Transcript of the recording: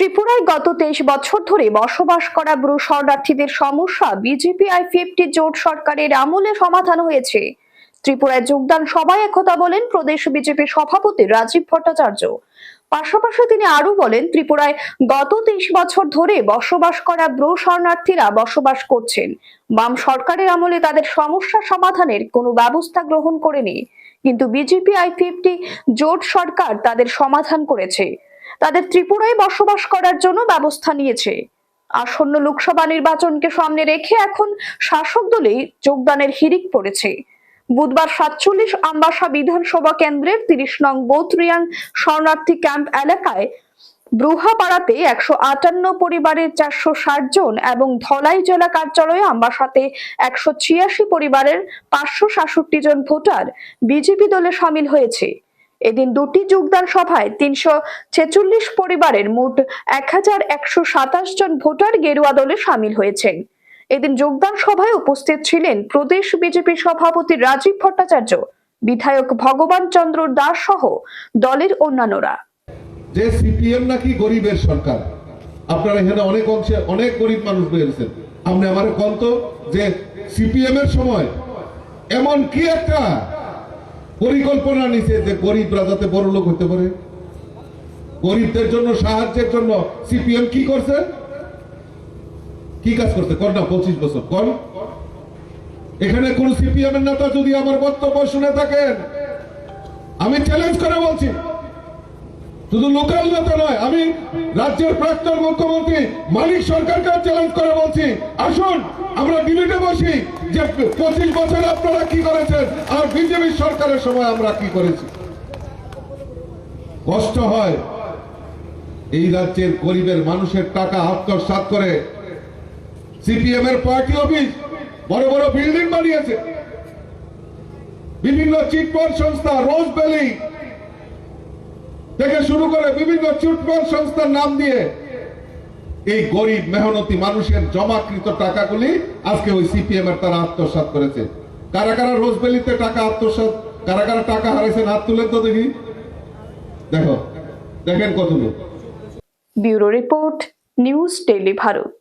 ত্রিপুরায় গত তেইশ বছর ধরে বসবাস করা ব্রু শরণার্থীদের সমস্যা বিজেপি আই ফিফটি জোট সরকারের আমলে সমাধান হয়েছে। ত্রিপুরায় যোগদান সভায় একথা বলেন প্রদেশ বিজেপি সভাপতি রাজীব ভট্টাচার্য। পাশাপাশি তিনি আরও বলেন, ত্রিপুরায় গত তেইশ বছর ধরে বসবাস করা ব্রু শরণার্থীরা বসবাস করছেন। বাম সরকারের আমলে তাদের সমস্যা সমাধানের কোনো ব্যবস্থা গ্রহণ করেনি। কিন্তু বিজেপি আই ফিফটি জোট সরকার তাদের সমাধান করেছে। তাদের ত্রিপুরায় বসবাস করার জন্য ব্যবস্থা নিয়েছে। আসন্ন লোকসভা নির্বাচনকে সামনে রেখে এখন শাসক দলে যোগদানের হিরিক পড়েছে। বুধবার সাতচল্লিশ আম্বাসা বিধানসভা কেন্দ্রের তিরিশ নং বৌত্রিয়াং শরণার্থী ক্যাম্প এলাকায় ব্রুহাপাড়াতে একশো আটান্ন পরিবারের চারশো ষাট জন এবং ধলাই জেলা কার্যালয়ে আম্বাসাতে একশো ছিয়াশি পরিবারের পাঁচশো সাতষট্টি জন ভোটার বিজেপি দলে সামিল হয়েছে। এদিন দুটি যোগদান সভায় তিনশো ছেচল্লিশ পরিবারের মোট এক হাজার একশো সাতাশ জন ভোটার গেরুয়া দলে সামিল হয়েছেন। এদিন যোগদান সভায় উপস্থিত ছিলেন প্রদেশ বিজেপি সভাপতি রাজীব ভট্টাচার্য, বিধায়ক ভগবান চন্দ্র দাস সহ দলের অন্যান্যরা। যে সিপিএম নাকি গরিবের সরকার। আপনারা এখানে অনেক অংশে অনেক গরিব মানুষ বেরিয়েছেন আপনি আমার কন্ত যে সিপিএম এর সময় এমন কি একটা পরিকল্পনা নিছে যে গরিবরা যাতে বড় লোক হতে পারে। গরিবদের জন্য, সাহায্যের জন্য সিপিএম কি করছে? কি কাজ করছে? কর না, পঁচিশ বছর, কর। এখানে কোন সিপিএম এর নেতা যদি আমার বক্তব্য শুনে থাকেন, আমি চ্যালেঞ্জ করে বলছি। শুধু লোকাল নেতা নয়, আমি রাজ্যের প্রাক্তন মুখ্যমন্ত্রী মালিক সরকারকে চ্যালেঞ্জ করে বলছি, আসুন, আমরা ডিবেটে বসি যে পঁচিশ বছর আপনারা কি করেছেন আর বিজেপি সরকারের সময় আমরা কি করেছি। কষ্ট হয় এই রাজ্যের গরিবের মানুষের টাকা আত্মসাৎ করে। সিপিএম এর পার্টি অফিস বড় বড় বিল্ডিং বানিয়েছে। বিভিন্ন চিটফান্ড সংস্থা, রোজ ভ্যালি থেকে শুরু করে বিভিন্ন চিটফান্ড সংস্থার নাম দিয়ে এই গরিব মেহনতি মানুষের জমাকৃত টাকাগুলি আজকে ওই সিপিএম এর তারা আত্মসাৎ করেছে। কারা কারা রোজবেলিতে টাকা আত্মসাৎ, কারা কারা টাকা হারাইছেন হাত তুলেন তো দেখি। দেখো, দেখেন কত লোক bureau report, news tele Bharat.